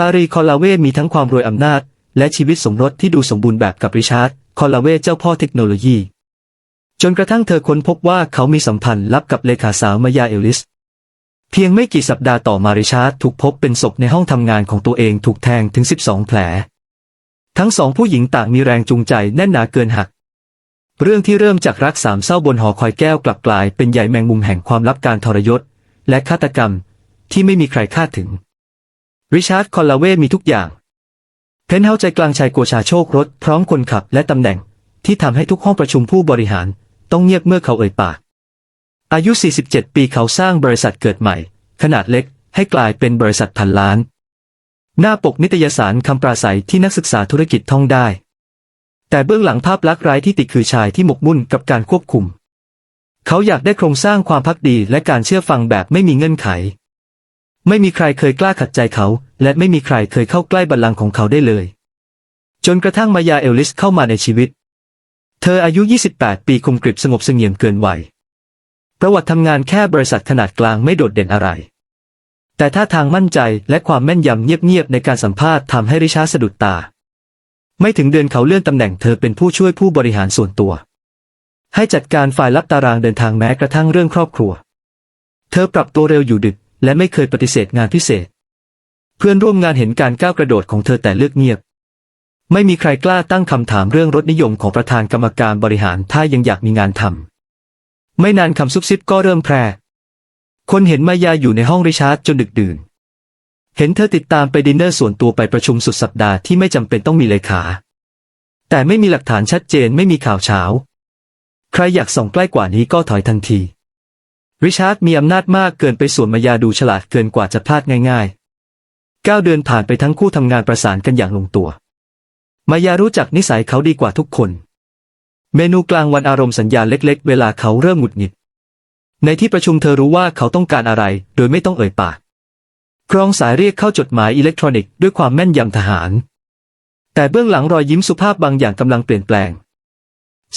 ลารีคอลลาเวมีทั้งความรวยอำนาจ และชีวิตสมรสที่ดูสมบูรณ์แบบกับริชาร์ดคอลลาเวเจ้าพ่อเทคโนโลยี จนกระทั่งเธอค้นพบว่าเขามีสัมพันธ์ลับกับเลขาสาวมายาเอลลิส เพียงไม่กี่สัปดาห์ต่อมาริชาร์ดถูกพบเป็นศพในห้องทำงานของตัวเองถูกแทงถึง 12 แผล ทั้งสองผู้หญิงต่างมีแรงจูงใจแน่นหนาเกินหัก เรื่องที่เริ่มจากรักสามเศร้าบนหอคอยแก้วกลับกลายเป็นใหญ่แมงมุมแห่งความลับการทรยศ และฆาตกรรมที่ไม่มีใครคาดถึง ริชาร์ดคอลลาเวมีทุกอย่าง เพนท์เฮาใจกลางชายโกชาโชครถพร้อมคนขับและตำแหน่ง ที่ทำให้ทุกห้องประชุมผู้บริหาร ต้องเงียบเมื่อเขาเอ่ยปาก อายุ 47 ปีเขาสร้างบริษัทเกิดใหม่ ขนาดเล็กให้กลายเป็นบริษัทพันล้าน หน้าปกนิตยสารคำปราศัยที่นักศึกษาธุรกิจท่องได้ แต่เบื้องหลังภาพลักษณ์ร้ายที่ติดคือชายที่หมกมุ่นกับการควบคุม เขาอยากได้โครงสร้างความพักดีและการเชื่อฟังแบบไม่มีเงื่อนไข ไม่มีใครเคยกล้าขัดใจเขา และไม่มีใครเคยเข้าใกล้บัลลังก์ของเขาได้เลย จนกระทั่งมายาเอลลิสเข้ามาในชีวิต เธออายุ 28 ปีคมกริบสงบเสงี่ยมเกินวัยประวัติทำงานแค่บริษัทขนาดกลางไม่โดดเด่นอะไร แต่ท่าทางมั่นใจและความแม่นยำเงียบๆในการสัมภาษณ์ทำให้ริชาสะดุดตา ไม่ถึงเดือนเขาเลื่อนตำแหน่งเธอเป็นผู้ช่วยผู้บริหารส่วนตัว ให้จัดการฝ่ายรับตารางเดินทางแม้กระทั่งเรื่องครอบครัว เธอปรับตัวเร็วอยู่ดึก และไม่เคยปฏิเสธงานพิเศษ เพื่อนร่วมงานเห็นการก้าวกระโดดของเธอแต่เลือกเงียบ ไม่มีใครกล้าตั้งคำถามเรื่องรสนิยมของประธานกรรมการบริหารถ้ายังอยากมีงานทำไม่นานคำซุบซิบก็เริ่มแพร่ คนเห็นมายาอยู่ในห้องริชาร์ดจนดึกดื่น เห็นเธอติดตามไปดินเนอร์ส่วนตัวไปประชุมสุดสัปดาห์ที่ไม่จำเป็นต้องมีเลขา แต่ไม่มีหลักฐานชัดเจนไม่มีข่าวเช้า ใครอยากส่องใกล้กว่านี้ก็ถอยทันที ริชาร์ดมีอำนาจมากเกินไปส่วนมายาดูฉลาดเกินกว่าจะพลาดง่ายๆก้าวเดือนผ่านไปทั้งคู่ทำงานประสานกันอย่างลงตัว มายารู้จักนิสัยเขาดีกว่าทุกคน เมนูกลางวันอารมณ์สัญญาเล็กๆ เวลาเขาเริ่มหงุดหงิด ในที่ประชุมเธอรู้ว่าเขาต้องการอะไร โดยไม่ต้องเอ่ยปากกรองสายเรียกเข้าจดหมายอิเล็กทรอนิกส์ด้วยความแม่นยำทหาร แต่เบื้องหลังรอยยิ้มสุภาพบางอย่างกำลังเปลี่ยนแปลง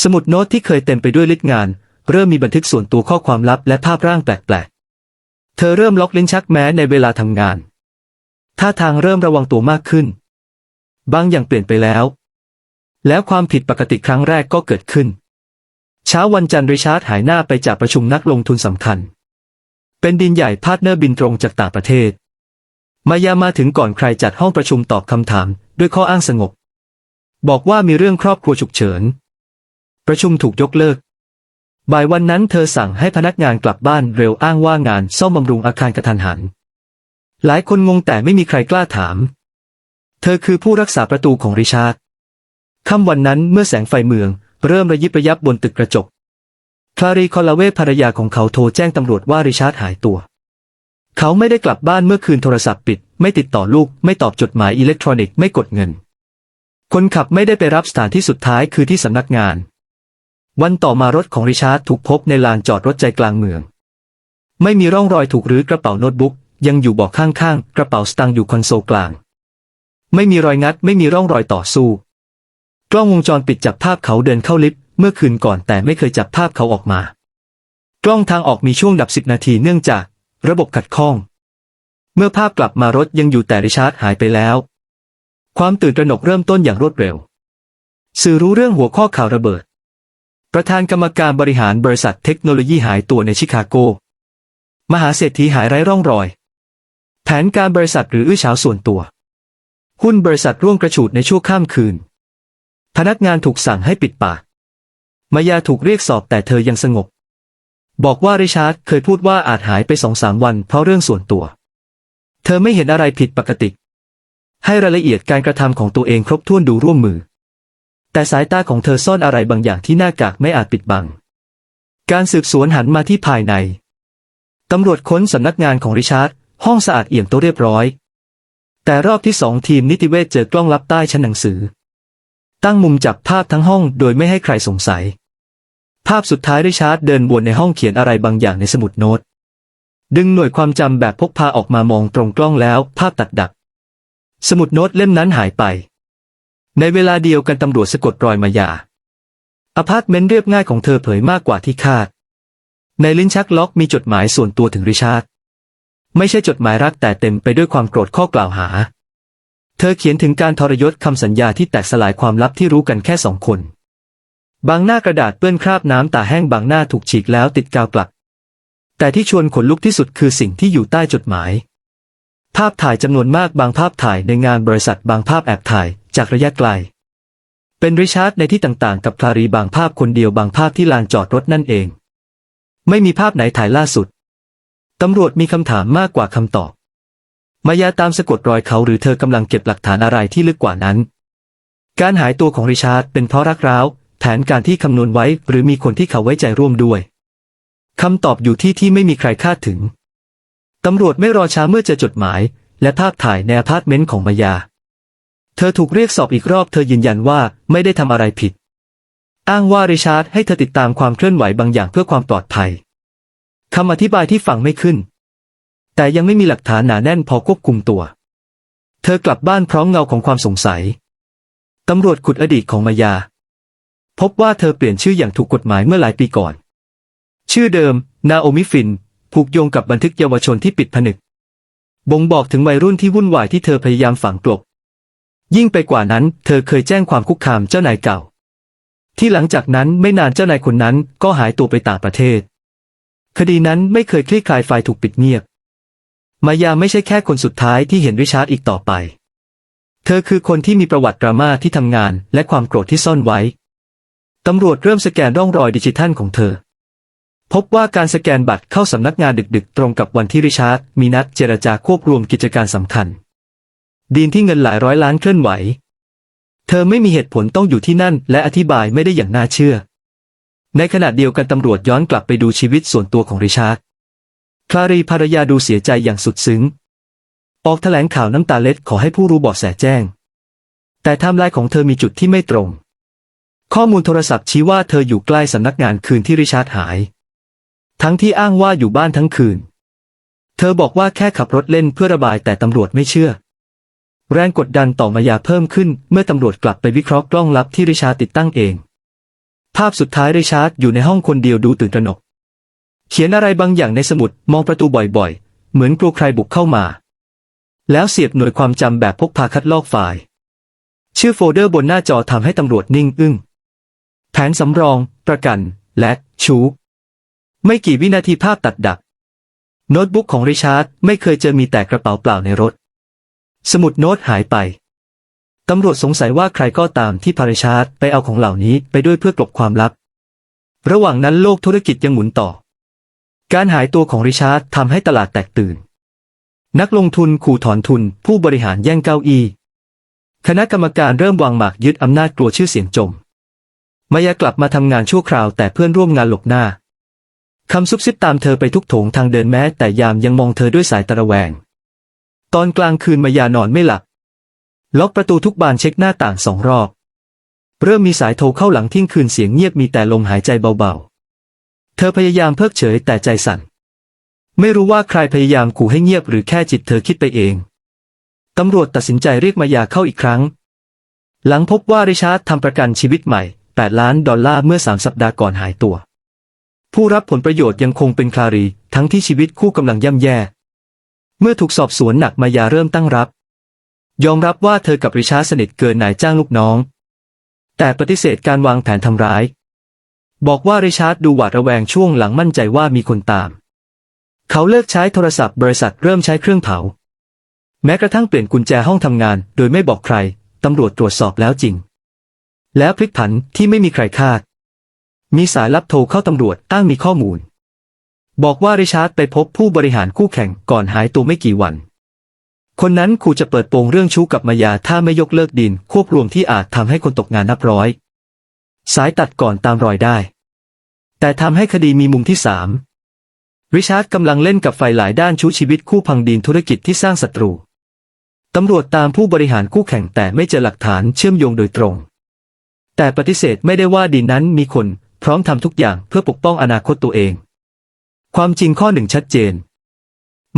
สมุดโน้ตที่เคยเต็มไปด้วยลิดงาน เริ่มมีบันทึกส่วนตัวข้อความลับและภาพร่างแปลกๆ เธอเริ่มล็อกลิ้นชักแม้ในเวลาทำงาน ท่าทางเริ่มระวังตัวมากขึ้น บางอย่างเปลี่ยนไปแล้ว แล้วความผิดปกติครั้งแรกก็เกิดขึ้น เช้าวันจันทร์ริชาร์ดหายหน้าไปจากประชุมนักลงทุนสำคัญ เป็นดินใหญ่พาร์ทเนอร์บินตรงจากต่างประเทศ มายามาถึงก่อนใครจัดห้องประชุมตอบคำถาม ด้วยข้ออ้างสงบ บอกว่ามีเรื่องครอบครัวฉุกเฉิน ประชุมถูกยกเลิก บ่ายวันนั้นเธอสั่งให้พนักงานกลับบ้านเร็วอ้างว่างานซ่อมบำรุงอาคารกระทันหัน หลายคนงงแต่ไม่มีใครกล้าถาม เธอคือผู้รักษาประตูของริชาร์ดค่ำวันนั้นเมื่อแสงไฟเมือง เริ่มระยิบระยับบนตึกกระจก คลารีคอลลาเวภรรยาของเขาโทรแจ้งตำรวจว่าริชาร์ดหายตัว เขาไม่ได้กลับบ้านเมื่อคืนโทรศัพท์ปิด ไม่ติดต่อลูก ไม่ตอบจดหมายอิเล็กทรอนิกส์ไม่กดเงิน คนขับไม่ได้ไปรับสถานที่สุดท้ายคือที่สำนักงาน วันต่อมารถของริชาร์ดถูกพบในลานจอดรถใจกลางเมือง ไม่มีร่องรอยถูกรื้อกระเป๋าโน้ตบุ๊กยังอยู่เบอกข้างๆ กระเป๋าสตางค์อยู่คอนโซลกลาง ไม่มีรอยงัดไม่มีร่องรอยต่อสู้ กล้องวงจรปิดจับภาพเขาเดินเข้าลิฟต์เมื่อคืนก่อนแต่ไม่เคยจับภาพเขาออกมา กล้องทางออกมีช่วงดับสิบนาทีเนื่องจาก ระบบขัดข้อง เมื่อภาพกลับมารถยังอยู่แต่ริชาร์ดหายไปแล้ว ความตื่นตระหนกเริ่มต้นอย่างรวดเร็ว สื่อรู้เรื่องหัวข้อข่าวระเบิด ประธานกรรมการบริหารบริษัทเทคโนโลยีหายตัวในชิคาโก มหาเศรษฐีหายไร้ร่องรอย แผนการบริษัทหรืออื้อฉาวส่วนตัว หุ้นบริษัทร่วงกระฉูดในชั่วข้ามคืน พนักงานถูกสั่งให้ปิดปาก มายาถูกเรียกสอบแต่เธอยังสงบ บอกว่าริชาร์ดเคยพูดว่าอาจหายไปสองสามวันเพราะเรื่องส่วนตัว เธอไม่เห็นอะไรผิดปกติ ให้รายละเอียดการกระทำของตัวเองครบถ้วนดูร่วมมือ แต่สายตาของเธอซ่อนอะไรบางอย่างที่หน้ากากไม่อาจปิดบัง การสืบสวนหันมาที่ภายใน ตำรวจค้นสำนักงานของริชาร์ด ห้องสะอาดเอี่ยมโตเรียบร้อย แต่รอบที่สองทีมนิติเวชเจอกล้องลับใต้ชั้นหนังสือ ตั้งมุมจับภาพทั้งห้องโดยไม่ให้ใครสงสัย ภาพสุดท้ายริชาร์ดเดินวนในห้องเขียนอะไรบางอย่างในสมุดโน้ต ดึงหน่วยความจำแบบพกพาออกมามองตรงกล้องแล้วภาพตัดดับ สมุดโน้ตเล่มนั้นหายไป ในเวลาเดียวกันตำรวจสะกดรอยมายาอพาร์ตเมนต์เรียบง่ายของเธอเผยมากกว่าที่คาด ในลิ้นชักล็อกมีจดหมายส่วนตัวถึงริชาร์ดไม่ใช่จดหมายรักแต่เต็มไปด้วยความโกรธข้อกล่าวหา เธอเขียนถึงการทรยศคำสัญญาที่แตกสลายความลับที่รู้กันแค่สองคน บางหน้ากระดาษเปื้อนคราบน้ำตาแห้งบางหน้าถูกฉีกแล้วติดกาวกลับแต่ที่ชวนขนลุกที่สุดคือสิ่งที่อยู่ใต้จดหมาย ภาพถ่ายจำนวนมากบางภาพถ่ายในงานบริษัทบางภาพแอบถ่าย จากระยะไกล เป็นริชาร์ดในที่ต่างๆ กับคลารีบางภาพคนเดียวบางภาพที่ลานจอดรถนั่นเอง ไม่มีภาพไหนถ่ายล่าสุด ตำรวจมีคำถามมากกว่าคำตอบ มายาตามสะกดรอยเขาหรือเธอกำลังเก็บหลักฐานอะไรที่ลึกกว่านั้น การหายตัวของริชาร์ดเป็นเพราะรักร้าว แผนการที่คำนวณไว้หรือมีคนที่เขาไว้ใจร่วมด้วยคำตอบอยู่ที่ที่ไม่มีใครคาดถึง ตำรวจไม่รอช้าเมื่อเจอจดหมาย และภาพถ่ายในอพาร์ตเมนต์ของมายา เธอถูกเรียกสอบอีกรอบเธอยืนยันว่าไม่ได้ทำอะไรผิด อ้างว่าริชาร์ดให้เธอติดตามความเคลื่อนไหวบางอย่างเพื่อความปลอดภัยคำอธิบายที่ฟังไม่ขึ้น แต่ยังไม่มีหลักฐานหนาแน่นพอควบคุมตัว เธอกลับบ้านพร้อมเงาของความสงสัย ตำรวจขุดอดีตของมายา พบว่าเธอเปลี่ยนชื่ออย่างถูกกฎหมายเมื่อหลายปีก่อน ชื่อเดิม นาโอมิฟิน ผูกโยงกับบันทึกเยาวชนที่ปิดผนึก บ่งบอกถึงวัยรุ่นที่วุ่นวายที่เธอพยายามฝังกลบ ยิ่งไปกว่านั้น เธอเคยแจ้งความคุกคามเจ้านายเก่า ที่หลังจากนั้นไม่นานเจ้านายคนนั้นก็หายตัวไปต่างประเทศ คดีนั้นไม่เคยคลี่คลายไฟล์ถูกปิดเงียบ มายาไม่ใช่แค่คนสุดท้ายที่เห็นริชาร์ดอีกต่อไป เธอคือคนที่มีประวัติดราม่าที่ทำงานและความโกรธที่ซ่อนไว้ตำรวจเริ่มสแกนร่องรอยดิจิทัลของเธอ พบว่าการสแกนบัตรเข้าสำนักงานดึกๆ ตรงกับวันที่ริชาร์ดมีนัดเจรจาควบรวมกิจการสำคัญ ดีนที่เงินหลายร้อยล้านเคลื่อนไหว เธอไม่มีเหตุผลต้องอยู่ที่นั่น และอธิบายไม่ได้อย่างน่าเชื่อ ในขณะเดียวกันตำรวจย้อนกลับไปดูชีวิตส่วนตัวของริชาร์ดคลารีภรรยาดูเสียใจอย่างสุดซึ้ง ออกแถลงข่าวน้ำตาเล็ดขอให้ผู้รู้เบาะแสแจ้ง แต่ไทม์ไลน์ของเธอมีจุดที่ไม่ตรง ข้อมูลโทรศัพท์ชี้ว่าเธออยู่ใกล้สำนักงานคืนที่ริชาร์ดหาย ทั้งที่อ้างว่าอยู่บ้านทั้งคืน เธอบอกว่าแค่ขับรถเล่นเพื่อระบายแต่ตำรวจไม่เชื่อ แรงกดดันต่อมายาเพิ่มขึ้นเมื่อตำรวจกลับไปวิเคราะห์กล้องลับที่ริชาร์ดติดตั้งเอง ภาพสุดท้ายริชาร์ดอยู่ในห้องคนเดียวดูตื่นตระหนก เขียนอะไรบางอย่างในสมุดมองประตูบ่อยๆ เหมือนกลัวใครบุกเข้ามา แล้วเสียบหน่วยความจำแบบพกพาคัดลอกไฟล์ ชื่อโฟลเดอร์บนหน้าจอทำให้ตำรวจนิ่งอึ้ง แผนสำรอง ประกัน และชูไม่กี่วินาทีภาพตัดดับ โน้ตบุ๊กของริชาร์ดไม่เคยเจอมีแต่กระเป๋าเปล่าในรถ สมุดโน้ตหายไป ตำรวจสงสัยว่าใครก็ตามที่พาริชาร์ดไปเอาของเหล่านี้ไปด้วยเพื่อกลบความลับ ระหว่างนั้นโลกธุรกิจยังหมุนต่อ การหายตัวของริชาร์ดทำให้ตลาดแตกตื่น นักลงทุนขู่ถอนทุน ผู้บริหารแย่งเก้าอี้คณะกรรมการเริ่มวางหมากยึดอำนาจกลัวชื่อเสียงจม มายากลับมาทำงานชั่วคราวแต่เพื่อนร่วมงานหลบหน้า คำซุบซิบตามเธอไปทุกโถงทางเดินแม้แต่ยามยังมองเธอด้วยสายตะระแวง ตอนกลางคืนมายานอนไม่หลับ ล็อกประตูทุกบานเช็คหน้าต่างสองรอบ เริ่มมีสายโทรเข้าหลังเที่ยงคืนเสียงเงียบมีแต่ลมหายใจเบาๆ เธอพยายามเพิกเฉยแต่ใจสั่น ไม่รู้ว่าใครพยายามขู่ให้เงียบหรือแค่จิตเธอคิดไปเอง ตำรวจตัดสินใจเรียกมายาเข้าอีกครั้ง หลังพบว่าริชาร์ดทำประกันชีวิตใหม่ 8 ล้านดอลลาร์เมื่อสามสัปดาห์ก่อนหายตัว ผู้รับผลประโยชน์ยังคงเป็นคลารี ทั้งที่ชีวิตคู่กำลังย่ำแย่ เมื่อถูกสอบสวนหนักมายาเริ่มตั้งรับ ยอมรับว่าเธอกับริชาร์ดสนิทเกินนายจ้างลูกน้อง แต่ปฏิเสธการวางแผนทำร้าย บอกว่าริชาร์ดดูหวาดระแวงช่วงหลังมั่นใจว่ามีคนตาม เขาเลิกใช้โทรศัพท์บริษัทเริ่มใช้เครื่องเผา แม้กระทั่งเปลี่ยนกุญแจห้องทำงาน โดยไม่บอกใครตำรวจตรวจสอบแล้วจริง แล้วพลิกผันที่ไม่มีใครคาด มีสายลับโทรเข้าตำรวจอ้างมีข้อมูล บอกว่าริชาร์ดไปพบผู้บริหารคู่แข่งก่อนหายตัวไม่กี่วัน คนนั้นขู่จะเปิดโปงเรื่องชู้กับมายาถ้าไม่ยกเลิกดินควบรวมที่อาจทำให้คนตกงานนับร้อย สายตัดก่อนตามรอยได้ แต่ทำให้คดีมีมุมที่สามริชาร์ดกำลังเล่นกับไฟหลายด้านชู้ชีวิตคู่พังดีนธุรกิจที่สร้างศัตรูตำรวจตามผู้บริหารคู่แข่งแต่ไม่เจอหลักฐานเชื่อมโยงโดยตรง แต่ปฏิเสธไม่ได้ว่าดีนนั้นมีคนพร้อมทำทุกอย่างเพื่อปกป้องอนาคตตัวเอง ความจริงข้อหนึ่งชัดเจน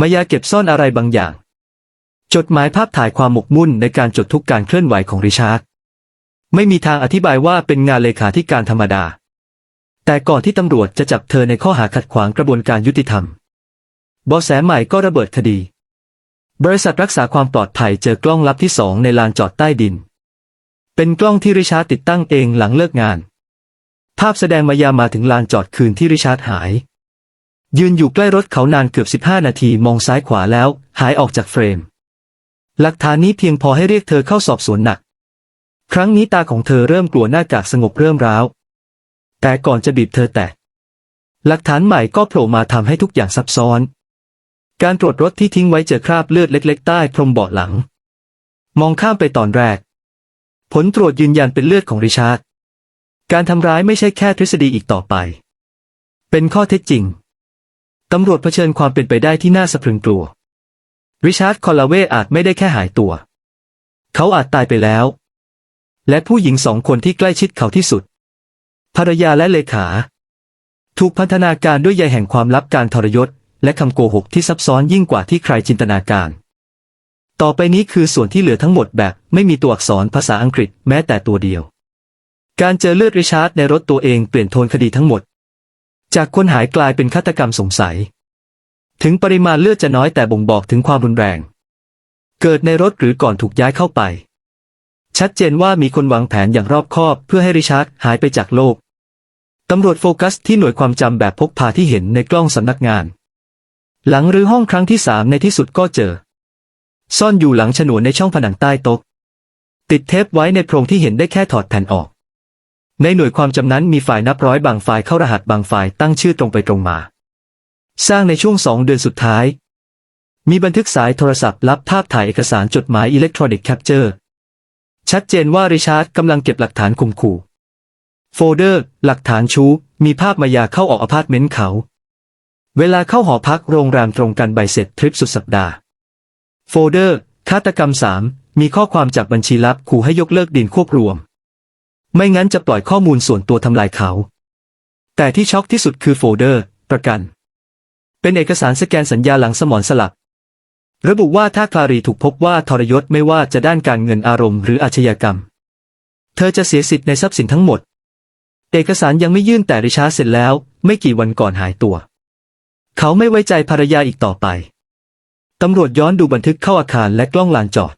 มายาเก็บซ่อนอะไรบางอย่าง จดหมายภาพถ่ายความหมกมุ่นในการจดทุกการเคลื่อนไหวของริชาร์ดไม่มีทางอธิบายว่าเป็นงานเลขาธิการธรรมดา แต่ก่อนที่ตำรวจจะจับเธอในข้อหาขัดขวางกระบวนการยุติธรรมบาะแสใหม่ก็ระเบิดคดี บริษัทรักษาความปลอดภัยเจอกล้องลับที่สองในลานจอดใต้ดิน เป็นกล้องที่ริชาร์ดติดตั้งเองหลังเลิกงาน ภาพแสดงมายามาถึงลานจอดคืนที่ริชาร์ดหาย ยืนอยู่ใกล้รถเขานานเกือบ 15 นาทีมองซ้ายขวาแล้ว หายออกจากเฟรม หลักฐานนี้เพียงพอให้เรียกเธอเข้าสอบสวนหนัก ครั้งนี้ตาของเธอเริ่มกลัวหน้ากากสงบเริ่มร้าว แต่ก่อนจะบีบเธอแตกหลักฐานใหม่ก็โผล่มาทำให้ทุกอย่างซับซ้อน การตรวจรถที่ทิ้งไว้เจอคราบเลือดเล็ก ๆ ใต้พรมเบาะหลัง มองข้ามไปตอนแรก ผลตรวจยืนยันเป็นเลือดของริชาร์ดการทำร้ายไม่ใช่แค่ทฤษฎีอีกต่อไป เป็นข้อเท็จจริง ตำรวจเผชิญความเป็นไปได้ที่น่าสะพรึงกลัว ริชาร์ดคอลลาเวอาจไม่ได้แค่หายตัว เขาอาจตายไปแล้ว และผู้หญิงสองคนที่ใกล้ชิดเขาที่สุด ภรรยาและเลขา ถูกพันธนาการด้วยใยแห่งความลับการทรยศ และคำโกหกที่ซับซ้อนยิ่งกว่าที่ใครจินตนาการ ต่อไปนี้คือส่วนที่เหลือทั้งหมดแบบไม่มีตัวอักษรภาษาอังกฤษแม้แต่ตัวเดียว การเจอเลือดริชาร์ดในรถตัวเองเปลี่ยนโทนคดีทั้งหมด จากคนหายกลายเป็นฆาตกรรมสงสัย ถึงปริมาณเลือดจะน้อยแต่บ่งบอกถึงความรุนแรง เกิดในรถหรือก่อนถูกย้ายเข้าไป ชัดเจนว่ามีคนวางแผนอย่างรอบคอบ เพื่อให้ริชาร์ดหายไปจากโลก ตำรวจโฟกัสที่หน่วยความจำแบบพกพาที่เห็นในกล้องสำนักงาน หลังรื้อห้องครั้งที่สามในที่สุดก็เจอ ซ่อนอยู่หลังฉนวนในช่องผนังใต้โต๊ะติดเทปไว้ในโพรงที่เห็นได้แค่ถอดแผ่นออก ในหน่วยความจำนั้นมีไฟล์นับร้อยบางไฟล์เข้ารหัสบางไฟล์ตั้งชื่อตรงไปตรงมา สร้างในช่วงสองเดือนสุดท้าย มีบันทึกสายโทรศัพท์รับภาพถ่ายเอกสารจดหมายอิเล็กทรอนิกส์แคปเจอร์ชัดเจนว่าริชาร์ดกำลังเก็บหลักฐานข่มขู่ โฟลเดอร์ หลักฐานชู้ มีภาพมายาเข้าออกอพาร์ตเมนต์เขา เวลาเข้าหอพักโรงแรมตรงกันใบเสร็จทริปสุดสัปดาห์ โฟลเดอร์ฆาตกรรมสามมีข้อความจากบัญชีลับขู่ให้ยกเลิกดินควบรวม ไม่งั้นจะปล่อยข้อมูลส่วนตัวทำลายเขา แต่ที่ช็อกที่สุดคือโฟลเดอร์ ประกัน เป็นเอกสารสแกนสัญญาหลังสมอนสลับระบุว่าถ้าคลารีถูกพบว่าทรยศไม่ว่าจะด้านการเงินอารมณ์หรืออาชญากรรม เธอจะเสียสิทธิ์ในทรัพย์สินทั้งหมด เอกสารยังไม่ยื่นแต่ริชาร์ดเสร็จแล้ว ไม่กี่วันก่อนหายตัว เขาไม่ไว้ใจภรรยาอีกต่อไปตำรวจย้อนดูบันทึกเข้าอาคารและกล้องลานจอด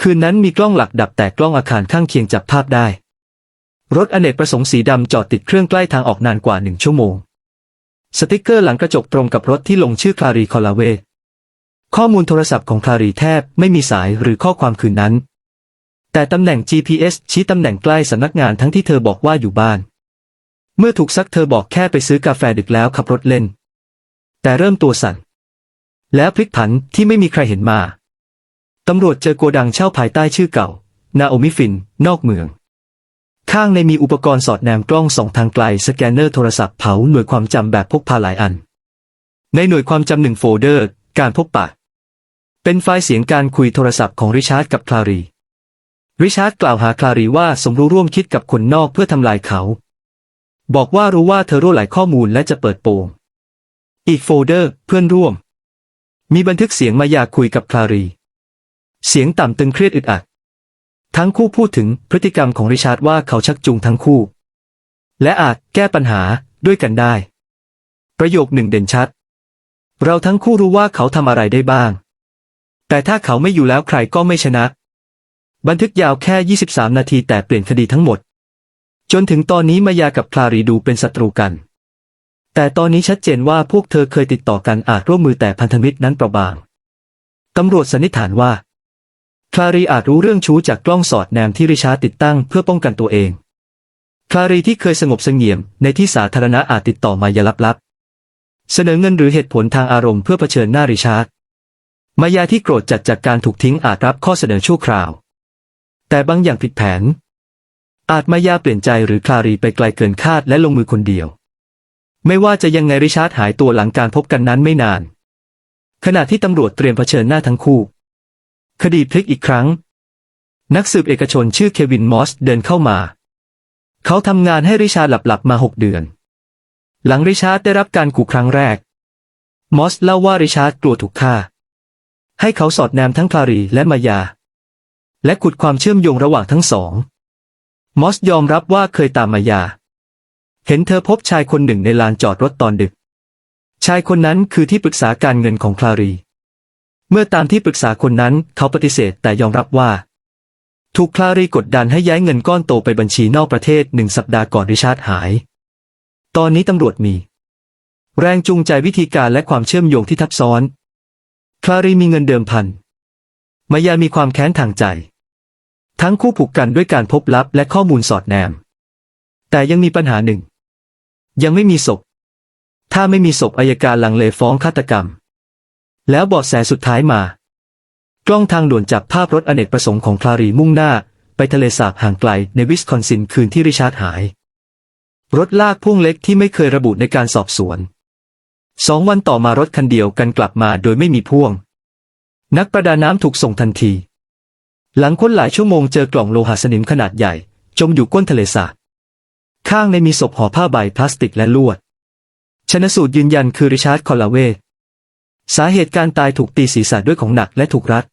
คืนนั้นมีกล้องหลักดับแต่กล้องอาคารข้างเคียงจับภาพได้ รถอเนกประสงค์สีดำจอดติดเครื่องใกล้ทางออกนานกว่าหนึ่งชั่วโมง สติกเกอร์หลังกระจกตรงกับรถที่ลงชื่อคลารีคอลาเวข้อมูลโทรศัพท์ของคลารีแทบไม่มีสายหรือข้อความคืนนั้น แต่ตำแหน่ง GPS ชี้ตำแหน่งใกล้สำนักงานทั้งที่เธอบอกว่าอยู่บ้าน เมื่อถูกซักเธอบอกแค่ไปซื้อกาแฟดึกแล้วขับรถเล่น แต่เริ่มตัวสั่น แล้วพลิกผันที่ไม่มีใครเห็นมา ตำรวจเจอโกดังเช่าภายใต้ชื่อเก่า นาโอมิฟิน นอกเมือง ข้างในมีอุปกรณ์สอดแนมกล้องส่องทางไกล สแกนเนอร์โทรศัพท์เผาหน่วยความจำแบบพกพาหลายอัน ในหน่วยความจำหนึ่งโฟลเดอร์ การพบปะ เป็นไฟล์เสียงการคุยโทรศัพท์ของริชาร์ดกับคลารีริชาร์ดกล่าวหาคลารีว่าสมรู้ร่วมคิดกับคนนอกเพื่อทำลายเขา บอกว่ารู้ว่าเธอรู้หลายข้อมูลและจะเปิดโปง อีกโฟลเดอร์ เพื่อนร่วม มีบันทึกเสียงมายาคุยกับคลารี เสียงต่ำตึงเครียดอึดอัด ทั้งคู่พูดถึงพฤติกรรมของริชาร์ดว่าเขาชักจูงทั้งคู่ และอาจแก้ปัญหาด้วยกันได้ ประโยคหนึ่งเด่นชัด เราทั้งคู่รู้ว่าเขาทำอะไรได้บ้าง แต่ถ้าเขาไม่อยู่แล้วใครก็ไม่ชนะ บันทึกยาวแค่ 23 นาทีแต่เปลี่ยนคดีทั้งหมด จนถึงตอนนี้มายากับคลารีดูเป็นศัตรูกัน แต่ตอนนี้ชัดเจนว่าพวกเธอเคยติดต่อกันอาจร่วมมือแต่พันธมิตรนั้นเปราะบางตำรวจสันนิษฐานว่า คลารีอาจรู้เรื่องชู้จากกล้องสอดแนมที่ริชาร์ดติดตั้งเพื่อป้องกันตัวเอง คลารีที่เคยสงบเสงี่ยมในที่สาธารณะอาจติดต่อมายาลับๆ เสนอเงินหรือเหตุผลทางอารมณ์เพื่อเผชิญหน้าริชาร์ด มายาที่โกรธจัดจากการถูกทิ้งอาจรับข้อเสนอชั่วคราว แต่บางอย่างผิดแผน อาจมายาเปลี่ยนใจหรือคลารีไปไกลเกินคาดและลงมือคนเดียว ไม่ว่าจะยังไงริชาร์ดหายตัวหลังการพบกันนั้นไม่นาน ขณะที่ตำรวจเตรียมเผชิญหน้าทั้งคู่ คดีพลิกอีกครั้ง นักสืบเอกชนชื่อเควินมอสเดินเข้ามา เขาทำงานให้ริชาร์ดหลับๆมาหกเดือน หลังริชาร์ดได้รับการขู่ครั้งแรก มอสเล่าว่าริชาร์ดกลัวถูกฆ่า ให้เขาสอดแนมทั้งคลารีและมายา และขุดความเชื่อมโยงระหว่างทั้งสอง มอสยอมรับว่าเคยตามมายา เห็นเธอพบชายคนหนึ่งในลานจอดรถตอนดึก ชายคนนั้นคือที่ปรึกษาการเงินของคลารี เมื่อตามที่ปรึกษาคนนั้นเขาปฏิเสธแต่ยอมรับว่า ถูกคลารีกดดันให้ย้ายเงินก้อนโตไปบัญชีนอกประเทศหนึ่งสัปดาห์ก่อนริชาร์ดหาย ตอนนี้ตำรวจมี แรงจูงใจวิธีการและความเชื่อมโยงที่ทับซ้อน คลารีมีเงินเดิมพัน มายามีความแค้นทางใจ ทั้งคู่ผูกกันด้วยการพบลับและข้อมูลสอดแนม แต่ยังมีปัญหาหนึ่ง ยังไม่มีศพ ถ้าไม่มีศพอายการลังเลฟ้องฆาตกรรม แล้วเบาะแสสุดท้ายมา กล้องทางด่วนจับภาพรถอเนกประสงค์ของคลารีมุ่งหน้า ไปทะเลสาบห่างไกลในวิสคอนซินคืนที่ริชาร์ดหาย รถลากพ่วงเล็กที่ไม่เคยระบุในการสอบสวนสองวันต่อมารถคันเดียวกันกลับมาโดยไม่มีพ่วง นักประดาน้ำถูกส่งทันที หลังค้นหลายชั่วโมงเจอกล่องโลหะสนิมขนาดใหญ่ จมอยู่ก้นทะเลสาบข้างในมีศพห่อผ้าใบพลาสติกและลวดชนสูตรยืนยันคือริชาร์ดคอลลาเว สาเหตุการตายถูกตีศีรษะด้วยของหนักและถูกรัด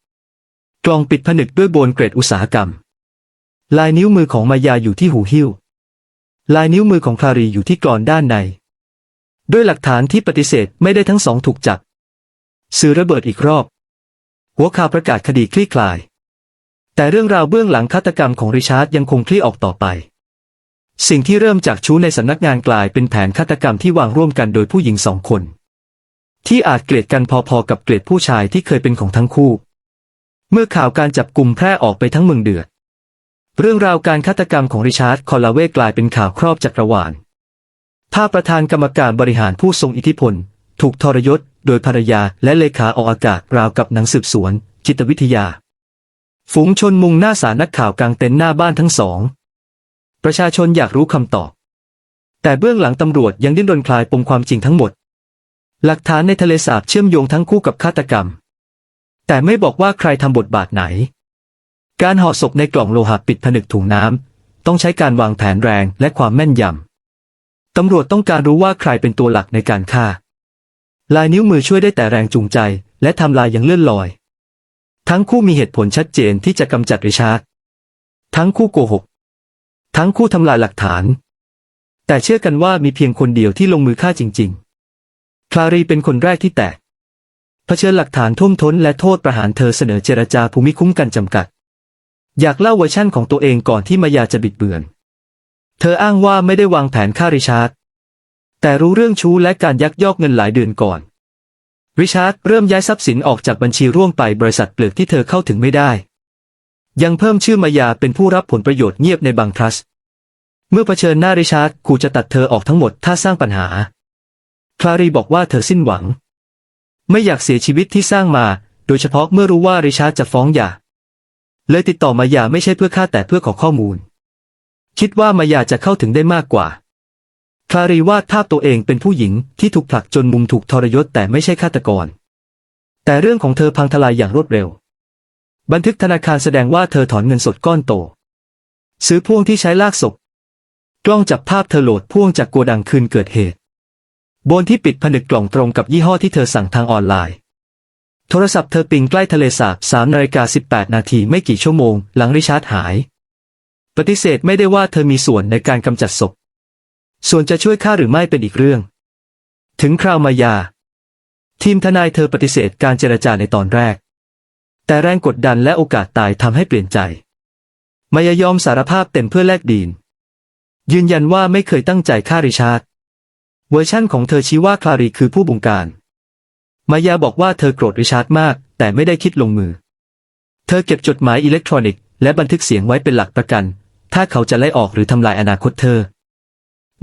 กล่องปิดผนึกด้วยโบนเกรดอุตสาหกรรม ลายนิ้วมือของมายาอยู่ที่หูหิ้ว ลายนิ้วมือของคลารีอยู่ที่กรอนด้านใน ด้วยหลักฐานที่ปฏิเสธไม่ได้ทั้งสองถูกจับสื่อระเบิดอีกรอบ หัวข่าวประกาศคดีคลี่คลาย แต่เรื่องราวเบื้องหลังฆาตกรรมของริชาร์ดยังคงคลี่ออกต่อไป สิ่งที่เริ่มจากชู้ในสำนักงานกลายเป็นแผนฆาตกรรมที่วางร่วมกันโดยผู้หญิงสองคน ที่อาจเกลียดกันพอๆกับเกลียดผู้ชายที่เคยเป็นของทั้งคู่ เมื่อข่าวการจับกลุ่มแพร่ออกไปทั้งเมืองเดือด เรื่องราวการฆาตกรรมของริชาร์ดคอลลาเวกลายเป็นข่าวครอบจักรวาลภาพประธานกรรมการบริหารผู้ทรงอิทธิพล ถูกทรยศ โดยภรรยาและเลขาออกอากาศราวกับหนังสืบสวน จิตวิทยา ฝูงชนมุงหน้าสารนักข่าวกลางเต็นท์หน้าบ้านทั้งสอง ประชาชนอยากรู้คำตอบ แต่เบื้องหลังตำรวจยังดิ้นรนคลายปมความจริงทั้งหมด หลักฐานในทะเลสาบเชื่อมโยงทั้งคู่กับฆาตกรรม แต่ไม่บอกว่าใครทำบทบาทไหน การห่อศพในกล่องโลหะปิดผนึกถุงน้ำต้องใช้การวางแผนแรงและความแม่นยำตำรวจต้องการรู้ว่าใครเป็นตัวหลักในการฆ่า ลายนิ้วมือช่วยได้แต่แรงจูงใจ และทำลายอย่างเลื่อนลอย ทั้งคู่มีเหตุผลชัดเจนที่จะกำจัดริชาร์ดทั้งคู่โกหก ทั้งคู่ทำลายหลักฐาน แต่เชื่อกันว่ามีเพียงคนเดียวที่ลงมือฆ่าจริง ๆ คลารีเป็นคนแรกที่แตกเผชิญหลักฐานท่วมท้นและโทษประหารเธอเสนอเจรจาภูมิคุ้มกันจำกัด อยากเล่าเวอร์ชั่นของตัวเองก่อนที่มายาจะบิดเบือน เธออ้างว่าไม่ได้วางแผนฆ่าริชาร์ดแต่รู้เรื่องชู้และการยักยอกเงินหลายเดือนก่อน ริชาร์ดเริ่มย้ายทรัพย์สินออกจากบัญชีร่วมไปบริษัทเปลือกที่เธอเข้าถึงไม่ได้ ยังเพิ่มชื่อมายาเป็นผู้รับผลประโยชน์เงียบในบางทรัสเมื่อเผชิญหน้าริชาร์ดขู่จะตัดเธอออกทั้งหมดถ้าสร้างปัญหา คลารีบอกว่าเธอสิ้นหวัง ไม่อยากเสียชีวิตที่สร้างมา โดยเฉพาะเมื่อรู้ว่าริชาร์ดจะฟ้องหย่าเลยติดต่อมายาไม่ใช่เพื่อฆ่าแต่เพื่อขอข้อมูล คิดว่ามายาจะเข้าถึงได้มากกว่า คลารีวาดภาพตัวเองเป็นผู้หญิงที่ถูกผลักจนมุมถูกทรยศแต่ไม่ใช่ฆาตกร แต่เรื่องของเธอพังทลายอย่างรวดเร็ว บันทึกธนาคารแสดงว่าเธอถอนเงินสดก้อนโต ซื้อพ่วงที่ใช้ลากศพ กล้องจับภาพเธอโหลดพ่วงจากโกดังคืนเกิดเหตุ บนที่ปิดผนึกกล่องตรงกับยี่ห้อที่เธอสั่งทางออนไลน์ โทรศัพท์เธอปิงใกล้ทะเลสาบ3นาฬิกา18 นาทีไม่กี่ชั่วโมง หลังริชาร์ดหาย ปฏิเสธไม่ได้ว่าเธอมีส่วนในการกำจัดศพ ส่วนจะช่วยฆ่าหรือไม่เป็นอีกเรื่อง ถึงคราวมายา ทีมทนายเธอปฏิเสธการเจรจาในตอนแรก แต่แรงกดดันและโอกาสตายทำให้เปลี่ยนใจ มายายอมสารภาพเต็มเพื่อแลกดีน ยืนยันว่าไม่เคยตั้งใจฆ่าริชาร์ด เวอร์ชั่นของเธอชี้ว่าคลารีคือผู้บงการ มายาบอกว่าเธอโกรธริชาร์ดมาก แต่ไม่ได้คิดลงมือ เธอเก็บจดหมายอิเล็กทรอนิกส์และบันทึกเสียงไว้เป็นหลักประกัน ถ้าเขาจะไล่ออกหรือทำลายอนาคตเธอ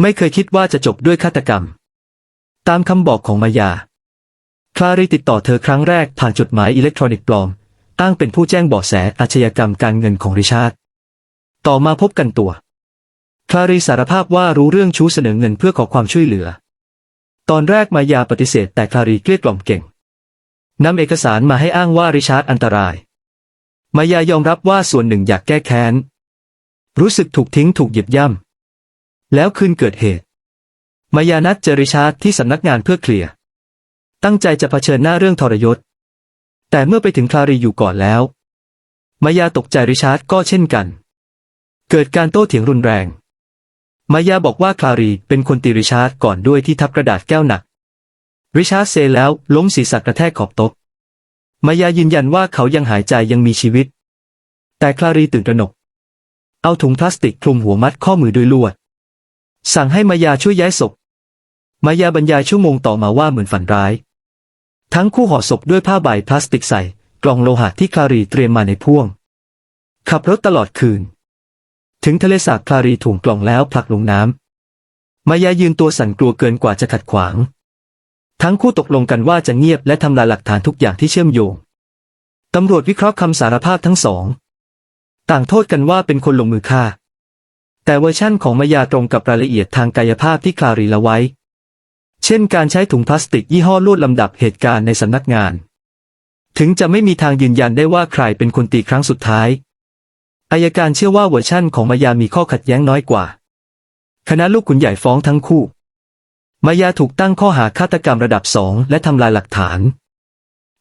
ไม่เคยคิดว่าจะจบด้วยฆาตกรรม ตามคำบอกของมายา คลารีติดต่อเธอครั้งแรกผ่านจดหมายอิเล็กทรอนิกส์ปลอม ตั้งเป็นผู้แจ้งเบาะแสอาชญากรรมการเงินของริชาร์ดต่อมาพบกันตัว คลารีสารภาพว่ารู้เรื่องชู้เสนอเงินเพื่อขอความช่วยเหลือ ตอนแรกมายาปฏิเสธแต่คลารีเกลี้ยกล่อมเก่งนำเอกสารมาให้อ้างว่าริชาร์ดอันตราย มายายอมรับว่าส่วนหนึ่งอยากแก้แค้น รู้สึกถูกทิ้งถูกหยียบย่ำ แล้วคืนเกิดเหตุ มายานัดเจอริชาร์ดที่สำนักงานเพื่อเคลียร์ ตั้งใจจะเผชิญหน้าเรื่องทรยศ แต่เมื่อไปถึงคลารีอยู่ก่อนแล้ว มายาตกใจริชาร์ดก็เช่นกัน เกิดการโต้เถียงรุนแรง มายาบอกว่าคลารีเป็นคนตีริชาร์ดก่อนด้วยที่ทับกระดาษแก้วหนัก ริชาร์ดเซแล้วล้มศีรษะกระแทกขอบโต๊ะมายายืนยันว่าเขายังหายใจยังมีชีวิต แต่คลารีตื่นตระหนก เอาถุงพลาสติกคลุมหัวมัดข้อมือด้วยลวด สั่งให้มายาช่วยย้ายศพ มายาบรรยายชั่วโมงต่อมาว่าเหมือนฝันร้าย ทั้งคู่ห่อศพด้วยผ้าใบพลาสติกใส่ กล่องโลหะที่คลารีเตรียมมาในพ่วง ขับรถตลอดคืน ถึงทะเลสาบคลารีถ่วงกล่องแล้วผลักลงน้ำมายายืนตัวสั่นกลัวเกินกว่าจะขัดขวาง ทั้งคู่ตกลงกันว่าจะเงียบและทำลายหลักฐานทุกอย่างที่เชื่อมโยงตำรวจวิเคราะห์คำสารภาพทั้งสอง ต่างโทษกันว่าเป็นคนลงมือฆ่า แต่เวอร์ชั่นของมายาตรงกับรายละเอียดทางกายภาพที่คลารีละไว้ เช่นการใช้ถุงพลาสติกยี่ห้อลวดลำดับเหตุการณ์ในสำนักงาน ถึงจะไม่มีทางยืนยันได้ว่าใครเป็นคนตีครั้งสุดท้าย อายการเชื่อว่าเวอร์ชั่นของมายามีข้อขัดแย้งน้อยกว่า คณะลูกขุนใหญ่ฟ้องทั้งคู่ มายาถูกตั้งข้อหาฆาตกรรมระดับสองและทำลายหลักฐาน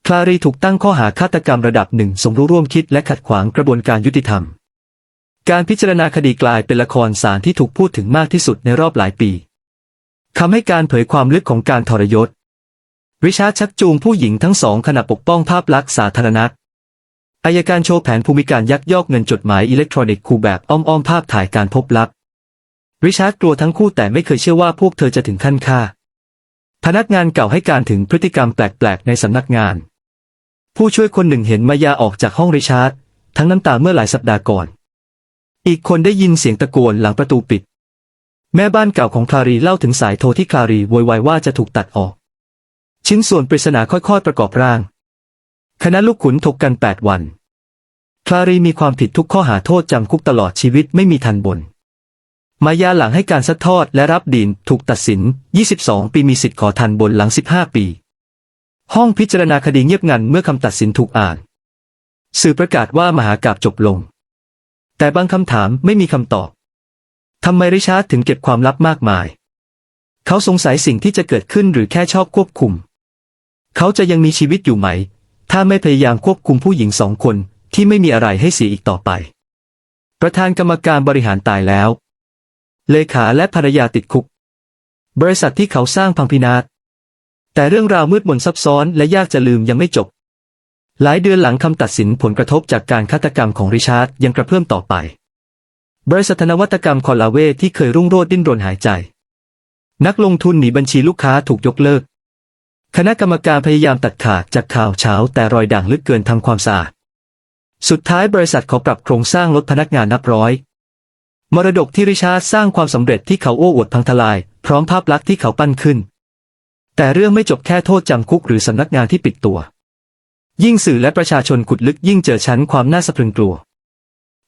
คลารีถูกตั้งข้อหาฆาตกรรมระดับหนึ่งสมรู้ร่วมคิดและขัดขวางกระบวนการยุติธรรม การพิจารณาคดีกลายเป็นละครสารที่ถูกพูดถึงมากที่สุดในรอบหลายปีคำให้การเผยความลึกของการทรยศ ริชาร์ดชักจูงผู้หญิงทั้งสองขณะปกป้องภาพลักษณ์สาธารณะ อายการโชว์แผนภูมิการยักยอกเงินจดหมายอิเล็กทรอนิกส์คูแบบอ้อมๆภาพถ่ายการพบลับริชาร์ดกลัวทั้งคู่แต่ไม่เคยเชื่อว่าพวกเธอจะถึงขั้นฆ่า พนักงานเก่าให้การถึงพฤติกรรมแปลกๆ ในสำนักงาน ผู้ช่วยคนหนึ่งเห็นมายาออกจากห้องริชาร์ดทั้งน้ำตาเมื่อหลายสัปดาห์ก่อน อีกคนได้ยินเสียงตะโกนหลังประตูปิด แม่บ้านเก่าของคลารีเล่าถึงสายโทรที่คลารีโวยวายว่าจะถูกตัดออก ชิ้นส่วนปริศนาค่อยๆประกอบร่าง คณะลูกขุนถกกัน 8 วัน คลารีมีความผิดทุกข้อหาโทษจำคุกตลอดชีวิตไม่มีทันบน มายาหลังให้การซัดทอดและรับดีนถูกตัดสิน 22 ปีมีสิทธิ์ขอทันบนหลัง 15 ปี ห้องพิจารณาคดีเงียบงันเมื่อคำตัดสินถูกอ่าน สื่อประกาศว่ามหากาบจบลง แต่บางคำถามไม่มีคำตอบทำไมริชาร์ดถึงเก็บความลับมากมาย เขาสงสัยสิ่งที่จะเกิดขึ้นหรือแค่ชอบควบคุม เขาจะยังมีชีวิตอยู่ไหม ถ้าไม่พยายามควบคุมผู้หญิงสองคนที่ไม่มีอะไรให้เสียอีกต่อไป ประธานกรรมการบริหารตายแล้ว เลขาและภรรยาติดคุก บริษัทที่เขาสร้างพังพินาศแต่เรื่องราวมืดมนซับซ้อนและยากจะลืมยังไม่จบ หลายเดือนหลังคำตัดสินผลกระทบจากการฆาตกรรมของริชาร์ดยังกระเพื่อมต่อไป บริษัทนวัตกรรมคอลลาเวที่เคยรุ่งโรจน์ดิ้นรนหายใจ นักลงทุนหนีบัญชีลูกค้าถูกยกเลิก คณะกรรมการพยายามตัดขาดจากข่าวเช้าแต่รอยด่างลึกเกินทำความสะอาด สุดท้ายบริษัทขอปรับโครงสร้างลดพนักงานนับร้อย มรดกที่ริชาร์ดสร้างความสำเร็จที่เขาโอ้อวดพังทลาย พร้อมภาพลักษณ์ที่เขาปั้นขึ้น แต่เรื่องไม่จบแค่โทษจำคุกหรือสำนักงานที่ปิดตัว ยิ่งสื่อและประชาชนขุดลึกยิ่งเจอชั้นความน่าสะพรึงกลัว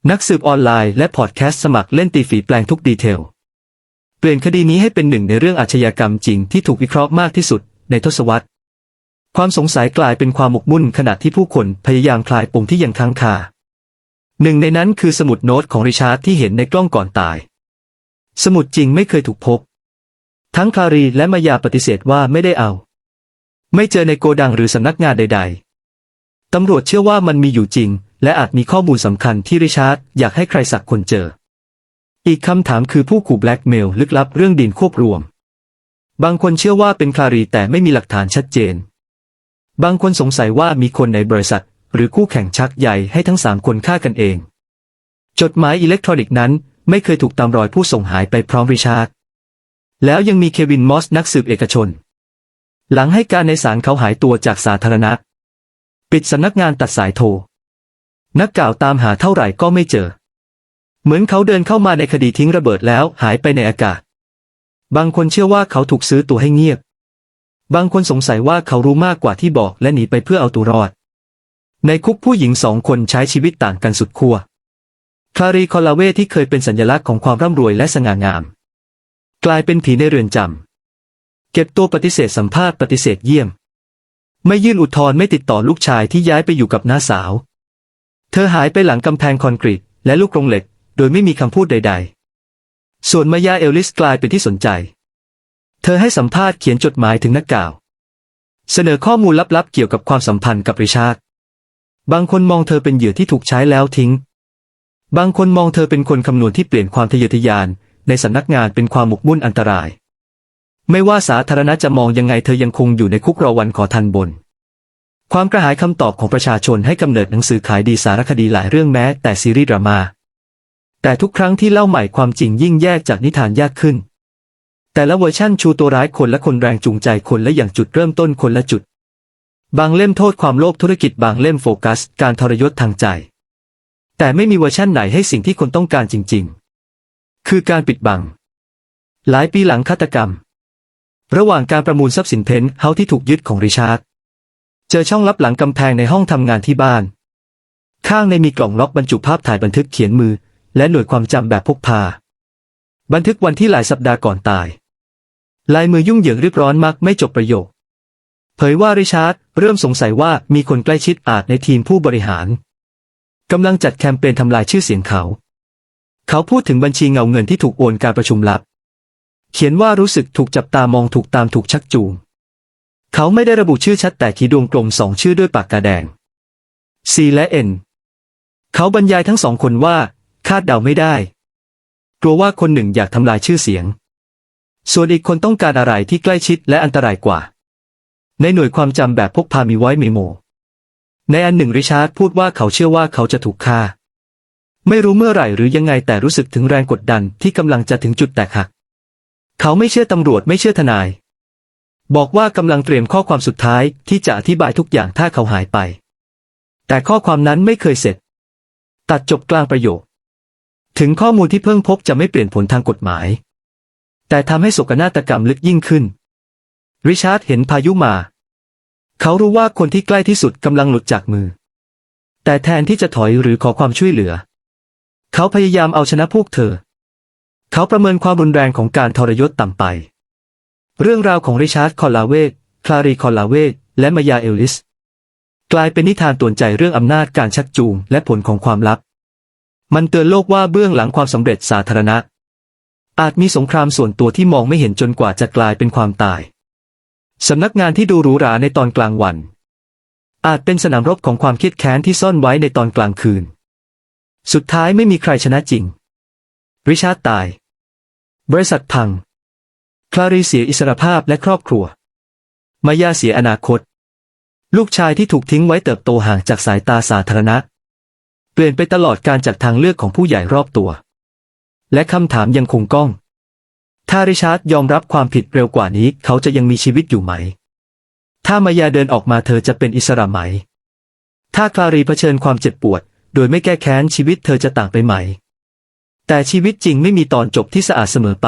นักสืบออนไลน์และพอดแคสต์สมัครเล่นตีฝีแปลงทุกดีเทล เปลี่ยนคดีนี้ให้เป็นหนึ่งในเรื่องอาชญากรรมจริงที่ถูกวิเคราะห์มากที่สุด ในทศวรรษ ความสงสัยกลายเป็นความหมกมุ่นขณะที่ผู้คนพยายามคลายปมที่ยังค้างคาหนึ่งในนั้นคือสมุดโน้ตของริชาร์ดที่เห็นในกล้องก่อนตาย สมุดจริงไม่เคยถูกพบ ทั้งคารีและมายาปฏิเสธว่าไม่ได้เอา ไม่เจอในโกดังหรือสำนักงานใด ๆ ตำรวจเชื่อว่ามันมีอยู่จริง และอาจมีข้อมูลสำคัญที่ริชาร์ดอยากให้ใครสักคนเจอ อีกคำถามคือผู้ขู่แบล็กเมลลึกลับเรื่องดินควบรวม บางคนเชื่อว่าเป็นคลารีแต่ไม่มีหลักฐานชัดเจน บางคนสงสัยว่ามีคนในบริษัท หรือคู่แข่งชักใหญ่ให้ทั้งสามคนฆ่ากันเอง จดหมายอิเล็กทรอนิกส์นั้น ไม่เคยถูกตามรอยผู้ส่งหายไปพร้อมริชาร์ดแล้วยังมีเควินมอสนักสืบเอกชน หลังให้การในศาลเขาหายตัวจากสาธารณะ ปิดสำนักงานตัดสายโทร นักข่าวตามหาเท่าไหร่ก็ไม่เจอ เหมือนเขาเดินเข้ามาในคดีทิ้งระเบิดแล้วหายไปในอากาศ บางคนเชื่อว่าเขาถูกซื้อตัวให้เงียบ บางคนสงสัยว่าเขารู้มากกว่าที่บอกและหนีไปเพื่อเอาตัวรอด ในคุกผู้หญิงสองคนใช้ชีวิตต่างกันสุดขั้วคลารีคอลลาเวที่เคยเป็นสัญลักษณ์ของความร่ำรวยและสง่างาม กลายเป็นผีในเรือนจำ เก็บตัวปฏิเสธสัมภาษณ์ปฏิเสธเยี่ยม ไม่ยื่นอุทธรณ์ไม่ติดต่อลูกชายที่ย้ายไปอยู่กับน้าสาว เธอหายไปหลังกำแพงคอนกรีตและลูกกรงเหล็ก โดยไม่มีคำพูดใด ๆ ส่วนมายาเอลลิสกลายเป็นที่สนใจ เธอให้สัมภาษณ์เขียนจดหมายถึงนักข่าว เสนอข้อมูลลับๆเกี่ยวกับความสัมพันธ์กับริชาร์ดบางคนมองเธอเป็นเหยื่อที่ถูกใช้แล้วทิ้ง บางคนมองเธอเป็นคนคำนวณที่เปลี่ยนความทะเยอทะยาน ในสำนักงานเป็นความหมกมุ่นอันตราย ไม่ว่าสาธารณะจะมองยังไงเธอยังคงอยู่ในคุกรอวันขอทันบน ความกระหายคำตอบของประชาชนให้กำเนิดหนังสือขายดีสารคดีหลายเรื่องแม้แต่ซีรีส์ดราม่า แต่ทุกครั้งที่เล่าใหม่ความจริงยิ่งแยกจากนิทานยากขึ้น แต่ละเวอร์ชั่นชูตัวร้ายคนและคนแรงจูงใจคนและอย่างจุดเริ่มต้นคนละจุด บางเล่มโทษความโลภธุรกิจบางเล่มโฟกัส การทรยศทางใจ แต่ไม่มีเวอร์ชั่นไหนให้สิ่งที่คนต้องการจริง ๆ คือการปิดบัง หลายปีหลังฆาตกรรม ระหว่างการประมูลทรัพย์สินเพนท์เฮาที่ถูกยึดของริชาร์ดเจอช่องลับหลังกำแพงในห้องทำงานที่บ้าน ข้างในมีกล่องล็อกบรรจุภาพถ่ายบันทึกเขียนมือ และหน่วยความจำแบบพกพา บันทึกวันที่หลายสัปดาห์ก่อนตาย ลายมือยุ่งเหยิงรีบร้อนมักไม่จบประโยค เผยว่าริชาร์ดเริ่มสงสัยว่ามีคนใกล้ชิดอาจในทีมผู้บริหารกำลังจัดแคมเปญทำลายชื่อเสียงเขา เขาพูดถึงบัญชีเงาเงินที่ถูกโอนการประชุมลับ เขียนว่ารู้สึกถูกจับตามองถูกตามถูกชักจูง เขาไม่ได้ระบุชื่อชัดแต่ขีดดวงกลมสองชื่อด้วยปากกาแดง C และ N เขาบรรยายทั้งสองคนว่า คาดเดาไม่ได้ กลัวว่าคนหนึ่งอยากทำลายชื่อเสียง ส่วนอีกคนต้องการอะไรที่ใกล้ชิดและอันตรายกว่า ในหน่วยความจำแบบพกพามีไว้เมโม ในอันหนึ่งริชาร์ดพูดว่าเขาเชื่อว่าเขาจะถูกฆ่า ไม่รู้เมื่อไหร่หรือยังไงแต่รู้สึกถึงแรงกดดันที่กำลังจะถึงจุดแตกหัก เขาไม่เชื่อตำรวจไม่เชื่อทนาย บอกว่ากำลังเตรียมข้อความสุดท้ายที่จะอธิบายทุกอย่างถ้าเขาหายไป แต่ข้อความนั้นไม่เคยเสร็จ ตัดจบกลางประโยค ถึงข้อมูลที่เพิ่งพบจะไม่เปลี่ยนผลทางกฎหมาย แต่ทำให้โศกนาฏกรรมลึกยิ่งขึ้น ริชาร์ดเห็นพายุมา เขารู้ว่าคนที่ใกล้ที่สุดกำลังหลุดจากมือ แต่แทนที่จะถอยหรือขอความช่วยเหลือ เขาพยายามเอาชนะพวกเธอ เขาประเมินความรุนแรงของการทรยศต่ำไป เรื่องราวของริชาร์ดคอลลาเวตคลารีคอลลาเวตและมายาเอลลิส กลายเป็นนิทานตวนใจเรื่องอำนาจการชักจูงและผลของความลับ มันเตือนโลกว่าเบื้องหลังความสำเร็จสาธารณะ อาจมีสงครามส่วนตัวที่มองไม่เห็นจนกว่าจะกลายเป็นความตาย สำนักงานที่ดูหรูหราในตอนกลางวัน อาจเป็นสนามรบของความคิดแค้นที่ซ่อนไว้ในตอนกลางคืน สุดท้ายไม่มีใครชนะจริง ริชาร์ดตาย บริษัทพัง คลารีเสียอิสรภาพและครอบครัว มายาเสียอนาคต ลูกชายที่ถูกทิ้งไว้เติบโตห่างจากสายตาสาธารณะ เปลี่ยนไปตลอดการจากทางเลือกของผู้ใหญ่รอบตัว และคำถามยังคงก้อง ถ้าริชาร์ดยอมรับความผิดเร็วกว่านี้เขาจะยังมีชีวิตอยู่ไหม ถ้ามายาเดินออกมาเธอจะเป็นอิสระไหม ถ้าคลารีเผชิญความเจ็บปวด โดยไม่แก้แค้นชีวิตเธอจะต่างไปไหม แต่ชีวิตจริงไม่มีตอนจบที่สะอาดเสมอไป